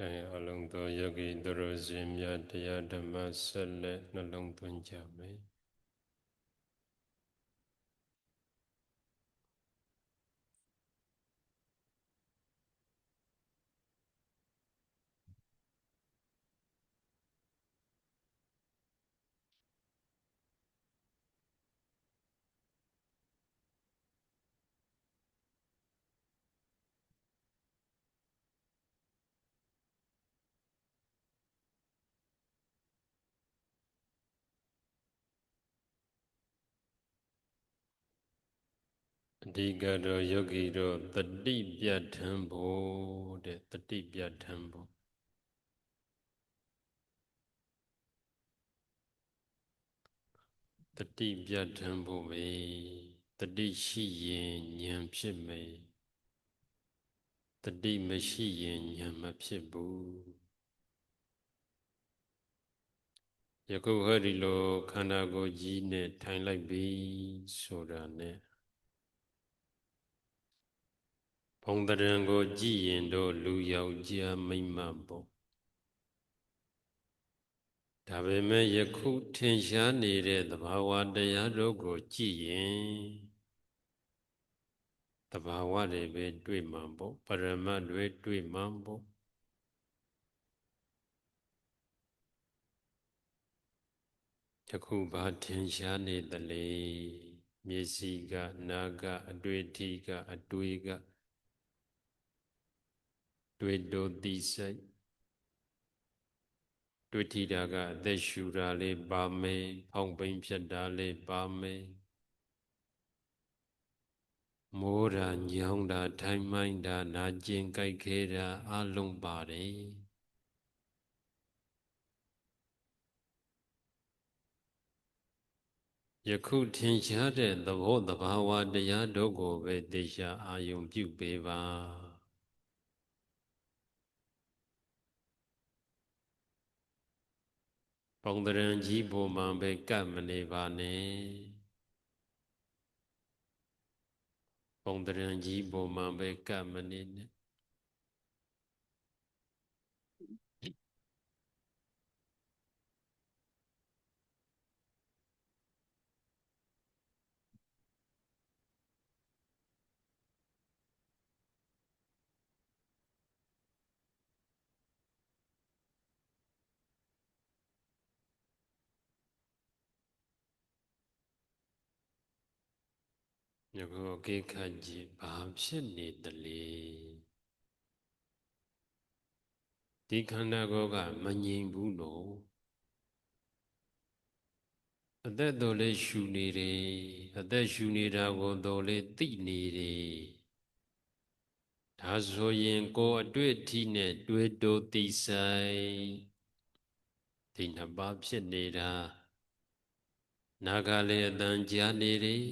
အဲအလုံးသောယောဂီသူတို့ရှင်များတရားဓမ္မဆက်လက်နှလုံးသွင်းကြမယ် အဓိကတော့ယောဂီတို့တတိပြဋ္ဌံဖို့တဲ့တတိပြဋ္ဌံဖို့တတိပြဋ္ဌံဖို့ပဲတတိရှိရင်ဉာဏ်ဖြစ်မယ်တတိမရှိရင်ဉာဏ်မဖြစ်ဘူးယခုဟောဒီလိုခန္ဓာကိုယ်ကြီးနဲ့ထိုင်လိုက်ပြီဆိုတာနဲ့ ဘုံတရံကိုကြည်ရင်တော့လူယောက်ျားမိမ့်မပေါ့ဒါပေမဲ့ယခုထင်ရှားနေတဲ့သဘာဝတရားတို့ကိုကြည်ရင်သဘာဝတွေပဲတွေ့မှာပေါ့ပရမတ်တွေတွေ့မှာပေါ့ယခုဘာထင်ရှားနေသလဲမျက်စိကနာကအတွေ့အထိကအတွေ့က တွေ့တိုတိစိတ်တွေ့ထီတာကအသက်ရှူတာလေးပါမယ်ဖောင်းပိန်ဖြစ်တာလေးပါမယ်မိုးတာညောင်းတာထိုင်မိုင်းတာနာကျင်ကြိုက်ခဲတာအလုံးပါတယ်ယခုထင်ရှားတဲ့သဘောတဘာဝတရားတို့ကိုပဲတရားအာယုံပြုပေးပါ ပုံတရံကြီးပုံမှန်ပဲကပ်မနေပါနဲ့ပုံတရံကြီးပုံမှန်ပဲကပ်မနေနဲ့ ညကိုကိခတ်ကြည့်ဘာဖြစ်နေတလဲဒီခန္ဓာကိုယ်ကမငြိမ်ဘူးလို့အသက်တော်လေးရှူနေတယ်အသက်ရှူနေတာကိုတော်လေးသိနေတယ်ဒါဆိုရင်ကိုယ်အတွေ့အထိနဲ့တွေ့တိုးသိဆိုင်ဒီနှစ်ပါးဖြစ်နေတာနာဂလည်းအတန်ကြားနေတယ်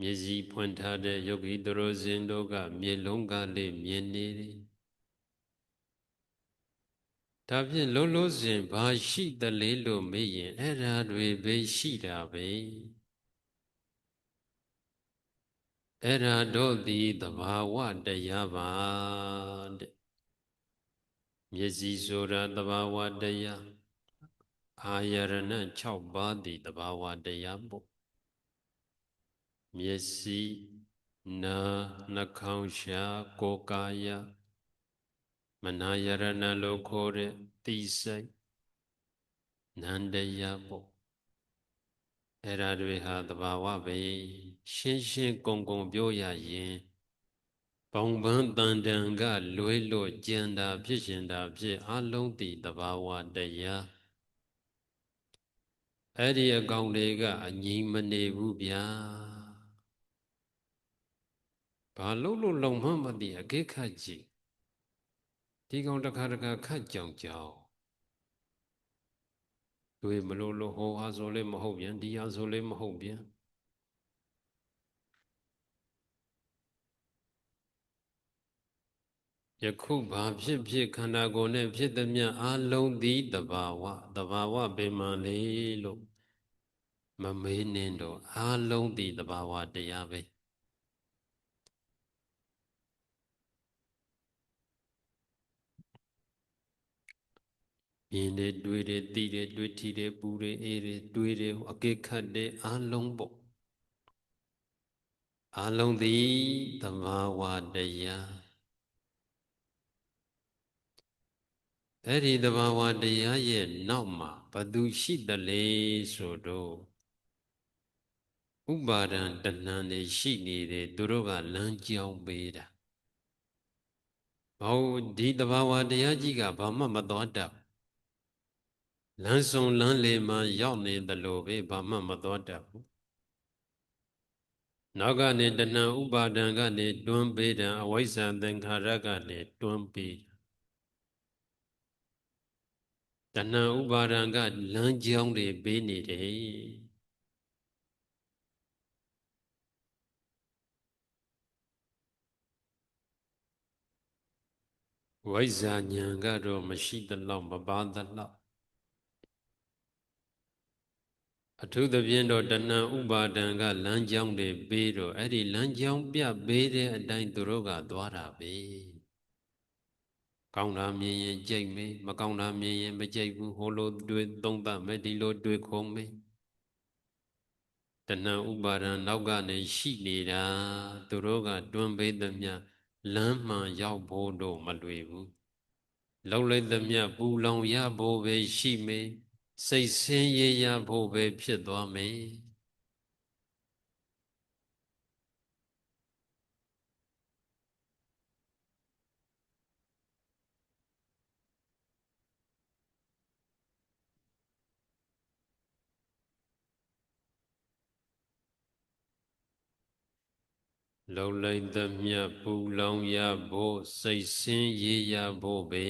မျက်စိဖွင့်ထားတဲ့ယောဂီသူတော်စင်တို့ကမြေလုံးကလေးမြင်နေတယ်ဒါဖြင့်လုံးလုံးစင်ဘာရှိသလဲလို့မေးရင်အဲ့ဓာတွေပဲရှိတာပဲအဲ့ဓာတို့သည်သဘာဝတရားပါတဲ့မျက်စိဆိုတာသဘာဝတရားအာယရဏ6ပါးသည်သဘာဝတရားပေါ့ မျက်စိနာနှာခေါင်းရှာကိုယ်ကာယမနာယရဏလို့ခေါ်တဲ့သိစိတ်နန္တရားပေါ့အဲ့ဓာတွေဟာသဘာဝပဲရှင်းရှင်းကုံကုံပြောရရင်ဘောင်ပန်းတန်တန်ကလွဲလို့ကြံတာဖြစ်ရှင်တာဖြစ်အလုံးတည်သဘာဝတရားအဲ့ဒီအကောင်တွေကအငြိမ်မနေဘူးဗျာ ဘာလို့လို့လုံမှမသိအကိခတ်ကြည့်ဒီကောင်တစ်ခါတစ်ခါခတ်ကြောင်ကြောင်တွေ့မလို့လို့ဟောဟာဆိုလည်းမဟုတ်ပြန်ဒီဟာဆိုလည်းမဟုတ်ပြန်ယခုဘာဖြစ်ဖြစ်ခန္ဓာကိုယ်နဲ့ဖြစ်သည်မြအလုံးသည်တဘာဝတဘာဝပင်မှန်လေလို့မမေးနှင်းတော့အလုံးသည်တဘာဝတရားပဲ မြင်တယ်တွေ့တယ်သိတယ်တွေ့ထီတယ်ပူတယ်အေးတယ်တွေးတယ်အကိခတ်တယ်အလုံးပေါ့အလုံးသည်သဘာဝတရားအဲ့ဒီသဘာဝတရားရဲ့နောက်မှာဘသူရှိတလေဆိုတော့ဥပါဒံတဏ္ဏနေရှိနေတယ်သူတို့ကလမ်းကြောင်းပေးတာဘာလို့ဒီသဘာဝတရားကြီးကဘာမှမတော်တတ် လမ်းဆုံးလမ်းလေမှာရောက်နေတယ်လို့ပဲဘာမှမတော်တတ်ဘူးနောက်ကနေတဏှဥပါဒံကနေတွန်းပေးတယ်အဝိဇ္ဇာသင်္ခါရကနေတွန်းပေးတဏှဥပါဒံကလမ်းကြောင်းတွေပေးနေတယ်ဝိဇ္ဇာဉာဏ်ကတော့မရှိသလောက်မပါသလောက် အထုသဖြင့်တော့တဏှဥပါဒံကလမ်းကြောင်းတွေပေးတော့အဲ့ဒီလမ်းကြောင်းပြပေးတဲ့အတိုင်းသူတို့ကသွားတာပဲကောင်းတာမြင်ရင်ကြိတ်မေးမကောင်းတာမြင်ရင်မကြိတ်ဘူးဟိုလိုတွေ့သုံးသပ်မယ်ဒီလိုတွေ့ခုံမေးတဏှဥပါဒံနောက်ကနေရှိနေတာသူတို့ကတွန်းပေးသမျှလမ်းမှန်ရောက်ဖို့တော့မလွယ်ဘူးလောက်လိုက်သမျှပူလောင်ရဖို့ပဲရှိမေ စိတ်ဆင်းရဲရဖို့ပဲဖြစ်သွားမေလုံလိုက်သမျှပူလောင်ရဖို့စိတ်ဆင်းရဲရဖို့ပဲ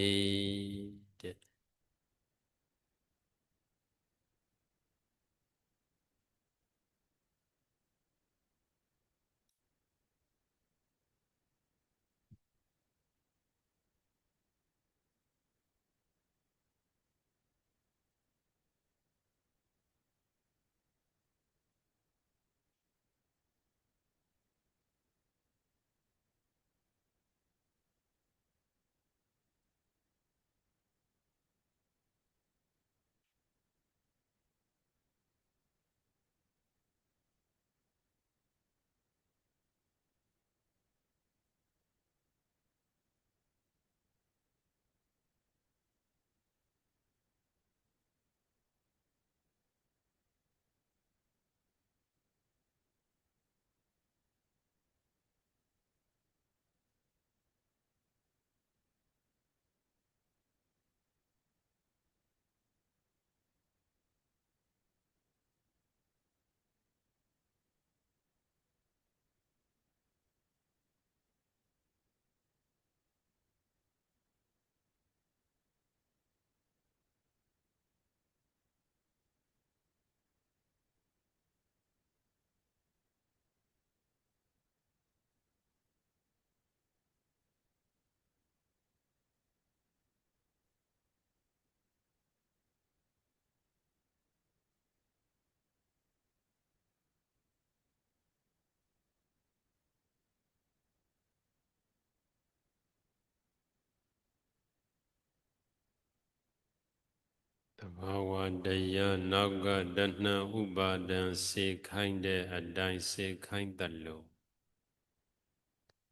ဘာဝတရားနောက်ကတဏှဥပါဒံစေခိုင်းတဲ့အတိုင်းစေခိုင်းတယ်လို့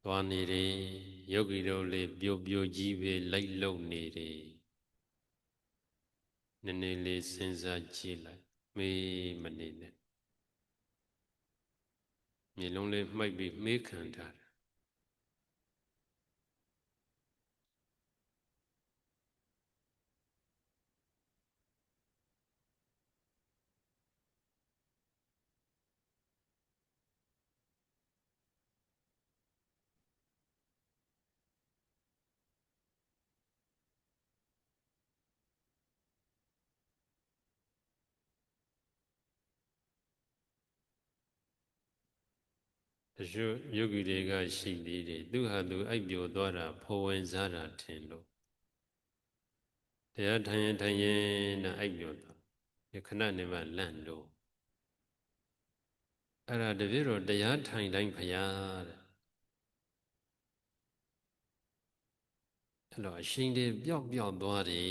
သွားနေတယ်ယောဂီတို့လေးပြိုပြိုကြီးပဲလိုက်လုံနေတယ်နည်းနည်းလေးစဉ်းစားကြည့်လိုက်မေးမနေနဲ့မျိုးလုံးလေးမှိုက်ပြီးမေးခံထားတ တချို့ယောဂီတွေကရှိသေးတယ်သူဟာသူအိပ်ပျော်သွားတာဖော်ဝင်စားတာထင်လို့တရားထိုင်ရင်ထိုင်ရင်နဲ့အိပ်ပျော်သွားဒီခဏနေမှလန့်လို့အဲ့ဒါတပြည့်တော့တရားထိုင်တိုင်းဖရာတဲ့အဲ့တော့အရှင်တွေပျောက်ပျောက်သွားတယ်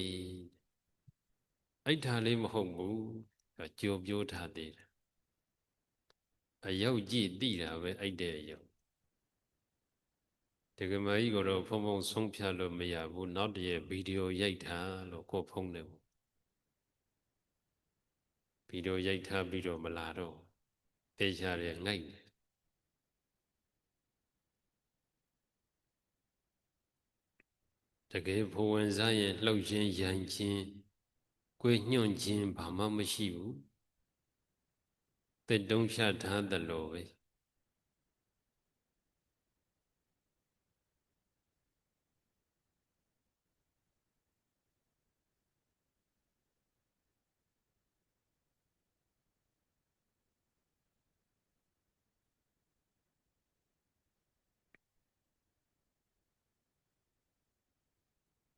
အဲ့ထားလေးမဟုတ်ဘူးကြိုပြိုးထားသေးတယ် အယုတ်ကြည့်သိတာပဲအဲ့တဲ့အယုတ်တက္ကမကြီးကတော့ဖုံဖုံဆုံးဖြတ်လို့မရဘူးနောက်တည်းဗီဒီယိုရိုက်ထားလို့ကိုဖုံးတယ်ဗီဒီယိုရိုက်ထားပြီးတော့မလာတော့တေချာရငိုက်တယ်တကယ်ဘဝင်စားရဲ့လှုပ်ခြင်းရန်ခြင်းကိုညွန့်ခြင်းဘာမှမရှိဘူး တက်တုံးဖြတ်ထားသလိုပဲ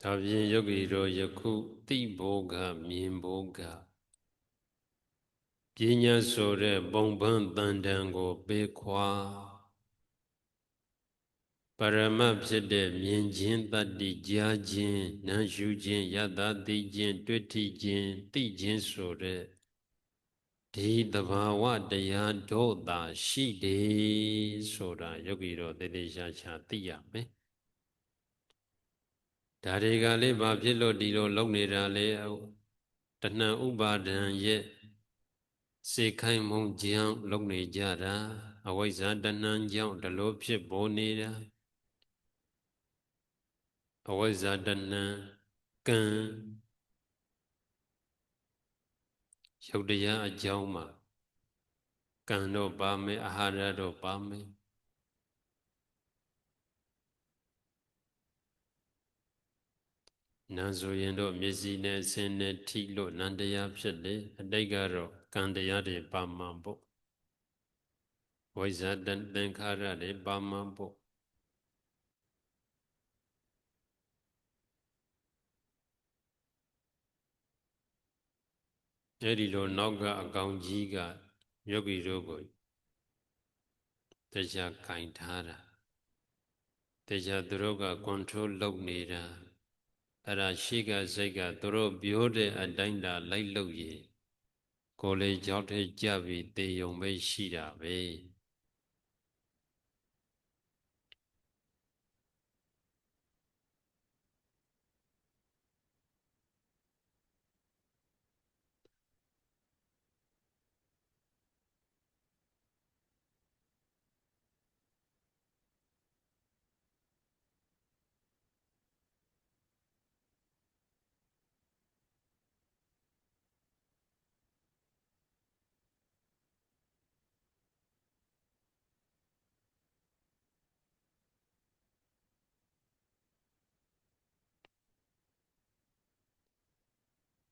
ဒါဖြင့်ယောဂီတို့ယခုသိဘောကမြင်ဘောက ပညာဆိုတဲ့ပုံပန်းတန်တန်ကိုပေးခွာပရမတ်ဖြစ်တဲ့မြင်ခြင်းတတ္တိကြားခြင်းနာရှုခြင်းယတသိခြင်းတွေ့ထိခြင်းသိခြင်းဆိုတဲ့ဒီတဘာဝတရားတို့သာရှိတယ်ဆိုတာယောဂီတို့တည်တည်ရှားရှားသိရမယ်ဒါတွေကလေးဘာဖြစ်လို့ဒီလိုလုံနေတာလဲတဏှံဥပါဒံရဲ့ စေခိုင်မုံကြောင့်လုံနေကြတာအဝိဇ္ဇာတဏှံကြောင့်ဒီလိုဖြစ်ပေါ်နေတာအဝိဇ္ဇာတဏှံကံရုပ်တရားအကြောင်းမှာကံတော့ပါမယ်အာဟာရတော့ပါမယ်နံဆိုရင်တော့မျက်စိနဲ့ဆင်းနဲ့ထိလို့နံတရားဖြစ်လေအတိတ်ကတော့ ကံတရားတွေပါမှန်ပေါ့ဝိဇ္ဇာတန်သင်္ခါရတွေပါမှန်ပေါ့အဲ့ဒီလိုနောက်ကအကောင်ကြီးကယောဂီတို့ကိုတရားကင်ထားတာတရားသူတို့က control လုပ်နေတာအဲ့ဒါရှိကစိတ်ကသူတို့ပြောတဲ့အတိုင်းသာလိုက်လို့ရ ကိုယ်လေကြောက်ထဲကြပြီးတေယုံပဲရှိတာပဲ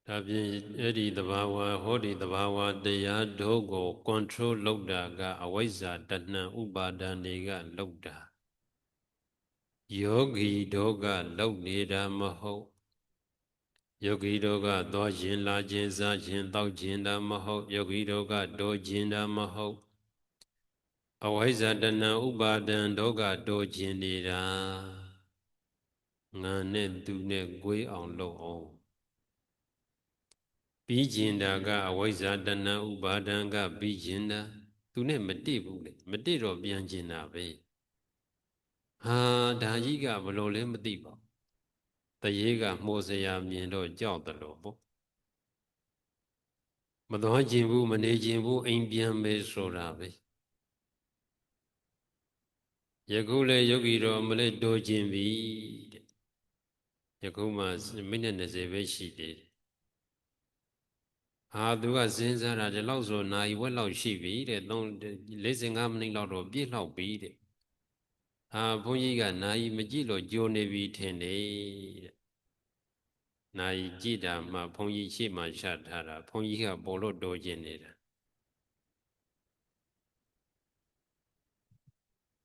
ဒါဖြင့်အဲ့ဒီတဘာဝဟောဒီတဘာဝတရားတို့ကို control လုပ်တာကအဝိဇ္ဇာတဏှံဥပါဒံတွေကလုပ်တာယောဂီတို့ကလုပ်နေတာမဟုတ်ယောဂီတို့ကသွားခြင်းလာခြင်းစားခြင်းတောက်ခြင်းတာမဟုတ်ယောဂီတို့ကတောခြင်းတာမဟုတ်အဝိဇ္ဇာတဏှံဥပါဒံတို့ကတောခြင်းနေတာငါနဲ့သူနဲ့ကိုယ်အောင်လုပ်အောင် ပြီးကျင်တာကအဝိဇ္ဇာတဏှဥပါဒံကပြီးကျင်တာသူနဲ့မတိဘူးလေမတိတော့ပြန်ကျင်တာပဲဟာဒါကြီးကဘလို့လဲမသိပါဘူးတရေကမှိုစရာမြင်တော့ကြောက်တယ်လို့ပေါ့မသွားခြင်းဘူးမနေခြင်းဘူးအိမ်ပြန်ပဲဆိုတာပဲယခုလေယောဂီတော်မလဲတိုးခြင်းပြီတဲ့ယခုမှမိနစ်20ပဲရှိသေးတယ် ဟာသူကစဉ်းစားတာဒီလောက်ဆိုနာရီဝက်လောက်ရှိပြီတဲ့45မိနစ်လောက်တော့ပြည့်လောက်ပြီတဲ့ဟာဘုန်းကြီးကနာရီမကြည့်လို့ကြိုနေပြီထင်တယ်တဲ့နာရီကြည့်တာမှဘုန်းကြီးရှေ့မှာရှာထားတာဘုန်းကြီးကပေါ်လို့တော်ကျင်နေတာ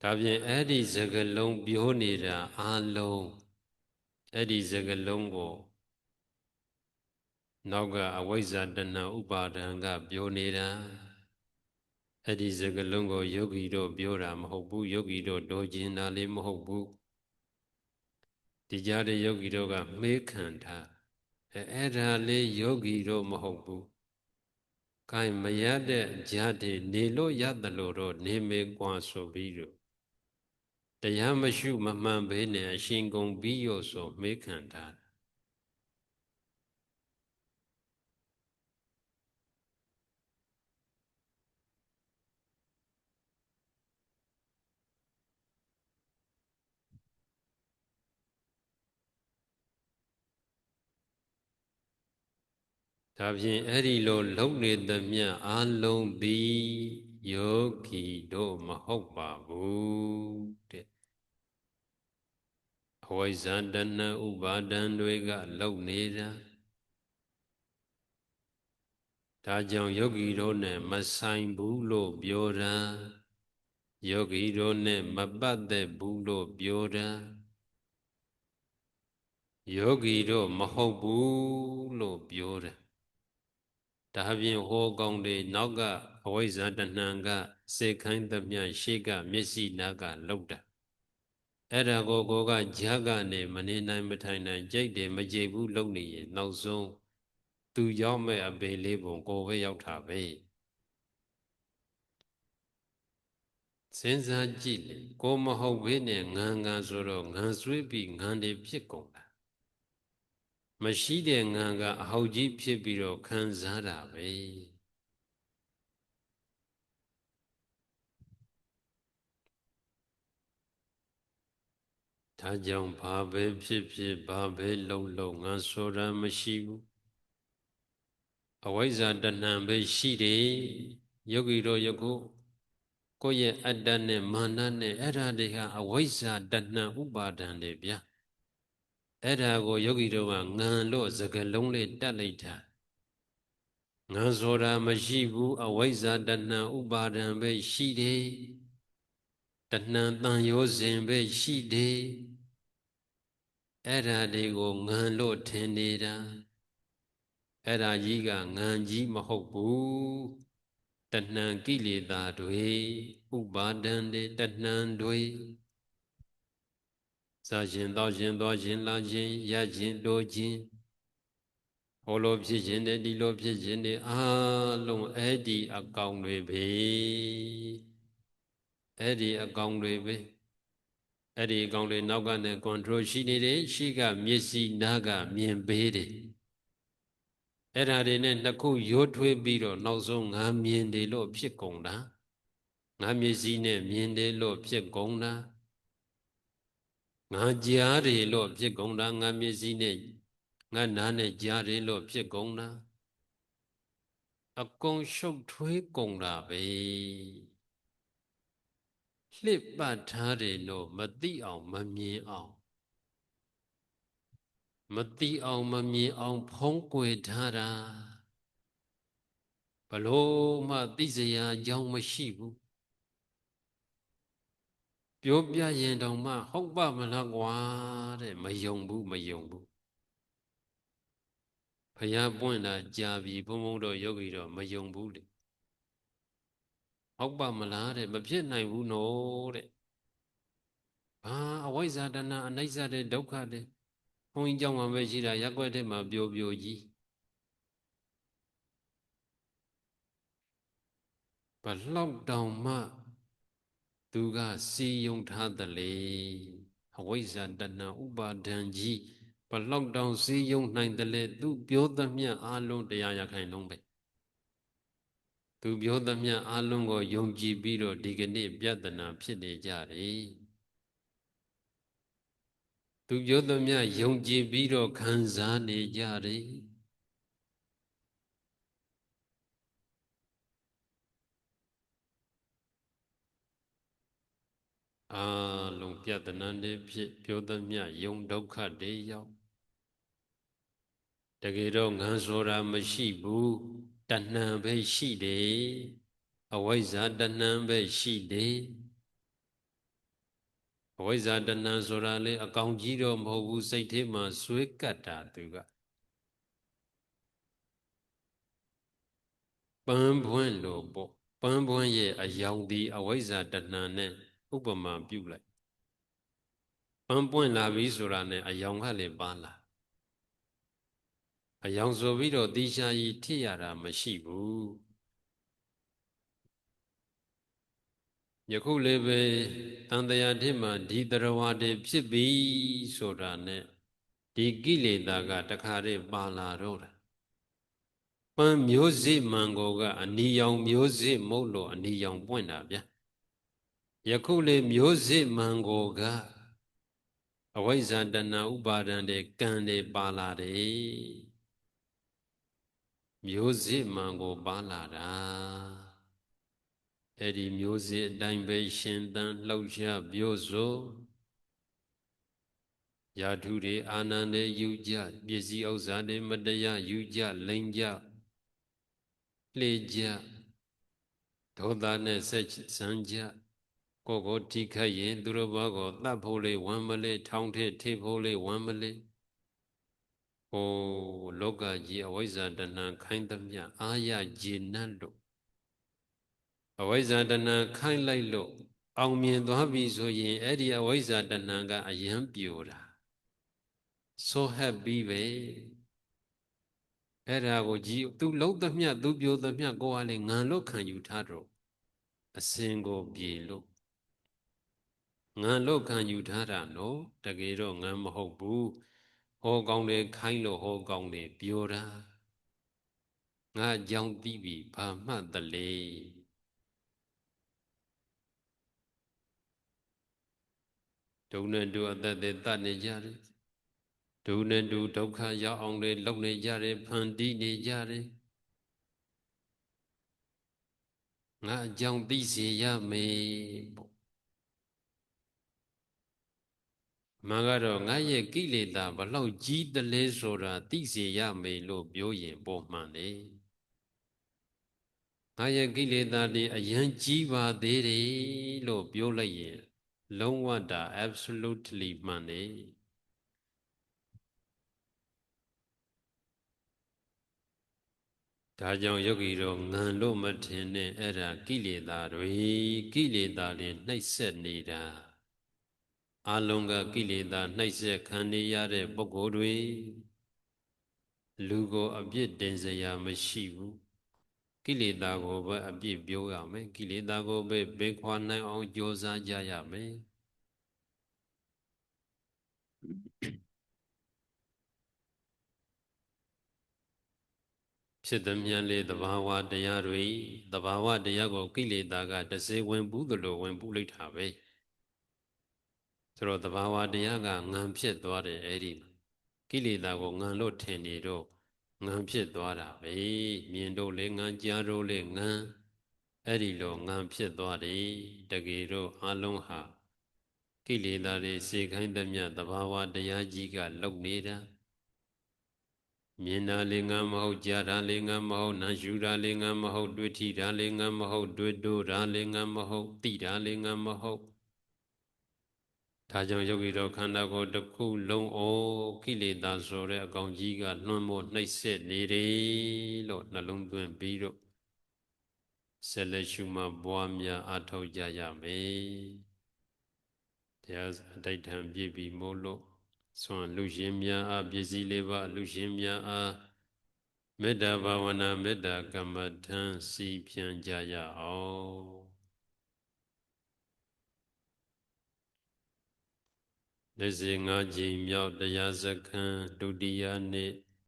ဒါပြင်အဲ့ဒီစကလုံးပြောနေတာအာလုံးအဲ့ဒီစကလုံးကို နောက်ကအဝိဇ္ဇာတဏဥပါဒံကပြောနေတာအဲ့ဒီစကလုံးကိုယောဂီတို့ပြောတာမဟုတ်ဘူးယောဂီတို့ဒေါ်ကျင်တာလေးမဟုတ်ဘူးဒီကြားတဲ့ယောဂီတို့ကမေးခံထားအဲအဲ့ဒါလေးယောဂီတို့မဟုတ်ဘူးကိုင်မရတဲ့ဂျာတိနေလို့ရတယ်လို့တော့နေမေကွာဆိုပြီးတော့တရားမရှုမမှန်ဘဲနဲ့အရှင်ကုန်ပြီးရောဆိုမေးခံထား ဒါဖြင့်အဲ့ဒီလိုလုံနေသမျှအာလုံးသည်ယောဂီတို့မဟုတ်ပါဘူးတဲ့အဝိဇ္ဇာတဏဥပါဒံတွေကလုံနေတာဒါကြောင့်ယောဂီတို့နဲ့မဆိုင်ဘူးလို့ပြောတာယောဂီတို့နဲ့မပတ်သက်ဘူးလို့ပြောတာယောဂီတို့မဟုတ်ဘူးလို့ပြောတယ် ဒါပြင်ဟောကောင်းတွေနောက်ကအဝိဇ္ဇာတဏ္ဍကစေခိုင်းသမျှရှေ့ကမျက်စိနာကလောက်တာအဲ့ဒါကိုကိုကဂျာကနေမနေနိုင်မထိုင်နိုင်ကြိတ်တယ်မကြိတ်ဘူးလုံနေရင်နောက်ဆုံးသူရောက်မဲ့အပေလေးပုံကိုပဲရောက်တာပဲစဉ်းစားကြည့်လေကိုမဟုတ်ဘဲနဲ့ငန်းငန်းဆိုတော့ငန်းဆွေးပြီးငန်းတွေဖြစ်ကုန်တာ မရှိတဲ့ငံကအဟောက်ကြီးဖြစ်ပြီးတော့ခံစားတာပဲဒါကြောင့်ဘာပဲဖြစ်ဖြစ်ဘာပဲလုံလုံငါဆိုတာမရှိဘူးအဝိဇ္ဇာတဏံပဲရှိတယ်ယောဂီတို့ယခုကိုယ့်ရဲ့အတ္တနဲ့မာနနဲ့အဲ့ဒါတွေဟာအဝိဇ္ဇာတဏံဥပါဒံတွေဗျာ အဲ့ဒါကိုယောဂီတို့ကငံလို့စကလုံးလေးတတ်လိုက်တာငံဆိုတာမရှိဘူးအဝိဇ္ဇာတဏှံဥပါဒံပဲရှိတယ်တဏှံတန်ရောစဉ်ပဲရှိတယ်အဲ့ဒါတွေကိုငံလို့ထင်နေတာအဲ့ဒါကြီးကငံကြီးမဟုတ်ဘူးတဏှံကိလေသာတွေဥပါဒံတွေတဏှံတွေ စားခြင်းတောက်ခြင်းသွားခြင်းလာခြင်းရခြင်းတိုးခြင်းဟောလိုဖြစ်ခြင်းနဲ့ဒီလိုဖြစ်ခြင်းတွေအားလုံးအဲ့ဒီအကောင်တွေပဲအဲ့ဒီအကောင်တွေပဲအဲ့ဒီအကောင်တွေနောက်ကနေ control ရှိနေတယ်ရှိကမျက်စိနားကမြင်ပေးတယ်အဲ့ဒါတွေနဲ့နှစ်ခုရိုးထွေးပြီးတော့နောက်ဆုံးငါမြင်တယ်လို့ဖြစ်ကုန်တာငါမျက်စိနဲ့မြင်တယ်လို့ဖြစ်ကုန်တာ ငါကြားတယ်လို့ဖြစ်ကုန်တာငါမျက်စိနဲ့ငါနားနဲ့ကြားတယ်လို့ဖြစ်ကုန်တာအကုန်ရှုပ်ထွေးကုန်တာပဲလှစ်ပတ်ထားတယ်လို့မသိအောင်မမြင်အောင်မသိအောင်မမြင်အောင် ဖုံးကွယ်ထားတာဘလို့မှသိစရာအကြောင်းမရှိဘူး ပြောပြရင်တောင်မှဟုတ်ပါမလားကွာတဲ့မယုံဘူးမယုံဘူးဖယားပွင့်တာကြာပြီဘုံဘုံတော့ယောဂီတော့မယုံဘူးလေဟုတ်ပါမလားတဲ့မဖြစ်နိုင်ဘူးနော်တဲ့ဘာအဝိဇ္ဇာတဏအနိစ္စတဲ့ဒုက္ခတဲ့ဘုံကြီးကြောင့်မှပဲရှိတာရက်ွက်တဲ့မှာပျော်ပျော်ကြီးဘလောက်တောင်မှ သူကစီယုံထားသလေအဝိဇ္ဇာတဏဥပါဒံကြီးဘလောက်တောင်စီယုံနိုင်တယ်လေသူပြောသမျှအာလုံးတရားရခိုင်လုံးပဲသူပြောသမျှအာလုံးကိုယုံကြည်ပြီးတော့ဒီကနေ့ပြဿနာဖြစ်နေကြတယ်သူပြောသမျှယုံကြည်ပြီးတော့ခံစားနေကြတယ် အာလုံးပြဒနာတွေဖြစ်ပြောသမျှယုံဒုက္ခတွေရောက်တကယ်တော့ငန်းဆိုတာမရှိဘူးတဏှံပဲရှိတယ်အဝိဇ္ဇာတဏှံပဲရှိတယ်အဝိဇ္ဇာတဏှံဆိုတာလေအကောင်ကြီးတော့မဟုတ်ဘူးစိတ်ထဲမှာဆွဲကပ်တာသူကပန်းပွင့်လို့ပေါ့ပန်းပွင့်ရဲ့အယောင်ဒီအဝိဇ္ဇာတဏှံနဲ့ ဥပမာပြုလိုက်ပန်းပွင့်လာပြီဆိုတာနဲ့အယောင်ကလည်းပါလာအယောင်ဆိုပြီးတော့တိရှားကြီးထိရတာမရှိဘူးယခုလည်းပဲတန်တရားထစ်မှာဒီတရဝတည်းဖြစ်ပြီဆိုတာနဲ့ဒီကိလေသာကတခါတည်းပါလာတော့တာပန်းမျိုးစိမံကိုကအနီရောင်မျိုးစိမုတ်လို့အနီရောင်ပွင့်တာဗျာ ယခုလေမျိုးစိမံကိုကအဝိဇ္ဇာတဏဥပါဒံတဲ့ကံတွေပါလာတယ်မျိုးစိမံကိုပါလာတာအဲ့ဒီမျိုးစိအတိုင်းပဲရှင်သန်လှုပ်ရှားပြောဆိုယာထုတွေအာနန္ဒေယူကြပစ္စည်းဥစ္စာတွေမတရားယူကြလိန်ကြလှေကြဒေါသနဲ့ဆက်ဆံကြ ကိုကိုထိခတ်ရင်သူတို့ဘောကိုတတ်ဖို့လေးဝမ်းမလေးထောင်းထစ်ထိဖို့လေးဝမ်းမလေးဟိုလောကကြီးအဝိဇ္ဇာတဏ္ဍခိုင်းသမျှအာရဂျေနတ်လို့အဝိဇ္ဇာတဏ္ဍခိုင်းလိုက်လို့အောင်မြင်သွားပြီဆိုရင်အဲ့ဒီအဝိဇ္ဇာတဏ္ဍကအယံပြိုတာဆိုဟပ်ပြီးပဲအဲ့ဒါကိုကြည်သူလုံးသမျှသူပြိုသမျှကိုကလည်းငံလို့ခံယူထားတော့အစင်ကိုပြေလို့ ငံလို့ခံယူထားတာနော်တကယ်တော့ငံမဟုတ်ဘူးဟောကောင်းတယ်ခိုင်းလို့ဟောကောင်းတယ်ပြောတာငါကြောင့်ပြီးပြီဘာမှတလေဒုနဲ့ဒုအသက်သက်တတ်နေကြတယ်ဒုနဲ့ဒုဒုက္ခရောက်အောင်လေလုပ်နေကြတယ်ဖန်တီးနေကြတယ်ငါအကြောင်းသိစေရမယ်ပေါ့ မန်ကတော့ငါရဲ့ကိလေသာဘလောက်ကြီးတလဲဆိုတာသိစေရမယ်လို့ပြောရင်ပေါ်မှန်တယ်ငါရဲ့ကိလေသာတွေအယံကြီးပါသေးတယ်လို့ပြောလိုက်ရင်လုံးဝတာ absolutely မှန်တယ်ဒါကြောင့်ယောဂီတို့ငံလို့မထင်နဲ့အဲ့ဒါကိလေသာတွေကိလေသာတွေနှိပ်စက်နေတာ အလုံးကကိလေသာနှိပ်စက်ခံနေရတဲ့ပုဂ္ဂိုလ်တွေလူကိုအပြစ်တင်စရာမရှိဘူးကိလေသာကိုပဲအပြစ်ပြောရမယ်ကိလေသာကိုပဲဘေခွာနိုင်အောင်ကြိုးစားကြရမယ်ဖြစ်သည်မြန်လေတဘာဝတရားတွေတဘာဝတရားကိုကိလေသာကတစေဝင်ဘူးသလိုဝင်ဘူးလိုက်တာပဲ ဆိုတော့တဘာဝတရားကငံဖြစ်သွားတယ်အဲ့ဒီကိလေသာကိုငံလို့ထင်နေတော့ငံဖြစ်သွားတာပဲမြင်တော့လေငံကြားတော့လေငံအဲ့ဒီလိုငံဖြစ်သွားတယ်တကယ်တော့အလုံးဟာကိလေသာတွေစေခိုင်းသမျှတဘာဝတရားကြီးကလုံနေတာမြင်တာလေးငါမဟုတ်ကြားတာလေးငါမဟုတ်နာရှူတာလေးငါမဟုတ်တွေ့ထိတာလေးငါမဟုတ်တွေ့တို့တာလေးငါမဟုတ်သိတာလေးငါမဟုတ် ဒါကြောင့်ယောဂီတော်ခန္ဓာကိုယ်တစ်ခုလုံးအိုကိလေသာဆိုတဲ့အကောင်ကြီးကလွှမ်းမိုးနှိပ်စက်နေတယ်လို့နှလုံးသွင်းပြီးတော့ဆက်လက်ရှုမှတ်ပွားများအထောက်ကြရမယ်တရားအတိုက်ထံပြည့်ပြီးမို့လို့ဆွမ်းလူရှင်များအားပစ္စည်းလေးပါလူရှင်များအားမေတ္တာဘာဝနာမေတ္တာကမ္မထံစီပြန်ကြရအောင် လက်စီငါးကြိမ်မြောက်တရားစခန်းဒုတိယနေ့